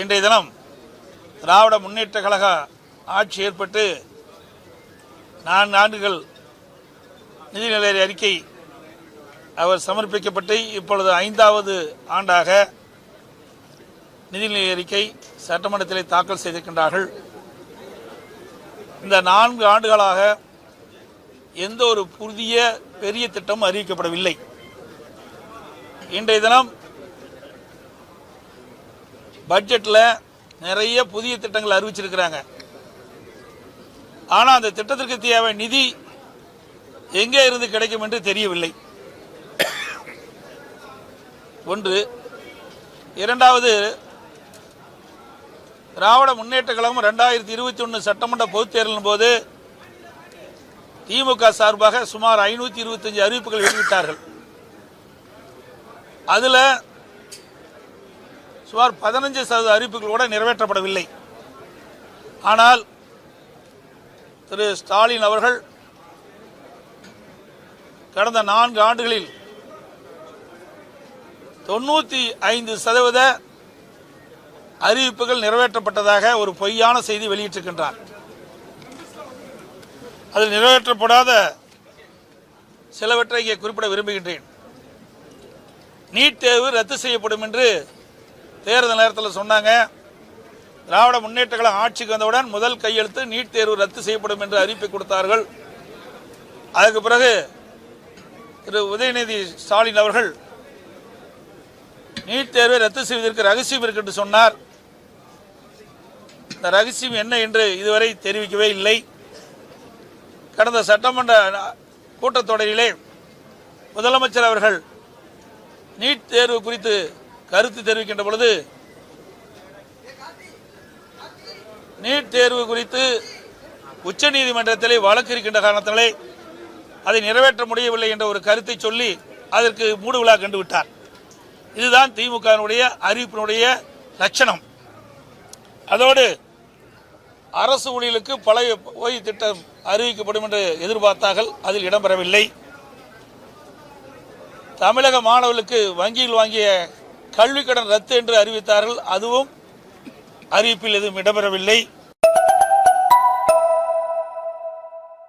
இன்றைய தினம் திராவிட முன்னேற்ற கழக ஆட்சி ஏற்பட்டு நான்கு ஆண்டுகள் நிதிநிலை அறிக்கை அவர் சமர்ப்பிக்கப்பட்டு இப்பொழுது ஐந்தாவது ஆண்டாக நிதிநிலை அறிக்கை சட்டமன்றத்திலே தாக்கல் செய்திருக்கின்றார்கள். இந்த நான்கு ஆண்டுகளாக எந்த ஒரு புதிய பெரிய திட்டமும் அறிவிக்கப்படவில்லை. இன்றைய தினம் பட்ஜெட்டில் நிறைய புதிய திட்டங்கள் அறிவிச்சிருக்கிறாங்க. ஆனால் அந்த திட்டத்திற்கு தேவை நிதி எங்கே இருந்து கிடைக்கும் என்று தெரியவில்லை. ஒன்று இரண்டாவது திராவிட முன்னேற்ற கழகம் ரெண்டாயிரத்தி இருபத்தி ஒன்று சட்டமன்ற பொதுத் தேர்தலின் போது திமுக சார்பாக சுமார் ஐநூற்றி இருபத்தஞ்சு அறிவிப்புகள் வெளியிட்டார்கள். அதில் சுமார் பதினஞ்சு சதவீத அறிவிப்புகள் கூட நிறைவேற்றப்படவில்லை. ஆனால் திரு ஸ்டாலின் அவர்கள் கடந்த நான்கு ஆண்டுகளில் தொண்ணூற்றி ஐந்து சதவீத அறிவிப்புகள் நிறைவேற்றப்பட்டதாக ஒரு பொய்யான செய்தி வெளியிட்டிருக்கின்றார். அதில் நிறைவேற்றப்படாத சிலவற்றை இங்கே குறிப்பிட விரும்புகின்றேன். நீட் தேர்வு ரத்து செய்யப்படும் என்று தேர்தல் நேரத்தில் சொன்னாங்க திராவிட முன்னேற்ற கழகம் ஆட்சிக்கு வந்தவுடன் முதல் கையெழுத்து நீட் தேர்வு ரத்து செய்யப்படும் என்று அறிவிப்பை கொடுத்தார்கள். அதுக்கு பிறகு திரு உதயநிதி ஸ்டாலின் அவர்கள் நீட் தேர்வை ரத்து செய்வதற்கு ரகசியம் இருக்கு என்று சொன்னார். இந்த ரகசியம் என்ன என்று இதுவரை தெரிவிக்கவே இல்லை. கடந்த சட்டமன்ற கூட்டத்தொடரிலே முதலமைச்சர் அவர்கள் நீட் தேர்வு குறித்து கருத்து தெரிவிக்கின்ற பொழுது நீட் தேர்வு குறித்து உச்சநீதிமன்றத்திலே வழக்கு இருக்கின்ற காரணத்தினாலே அதை நிறைவேற்ற முடியவில்லை என்ற ஒரு கருத்தை சொல்லி அதற்கு மூடுவிழா கண்டு விட்டார். இதுதான் திமுகவினுடைய அறிவிப்பினுடைய லட்சணம். அதோடு அரசு ஊழியலுக்கு பழைய ஓய்வு திட்டம் அறிவிக்கப்படும் என்று எதிர்பார்த்தார்கள். அதில் இடம்பெறவில்லை. தமிழக மாணவர்களுக்கு வங்கியில் வாங்கிய கல்விக்கடன் ரத்து என்று அறிவித்தார்கள். அதுவும் அறிவிப்பில் எதுவும் இடம்பெறவில்லை.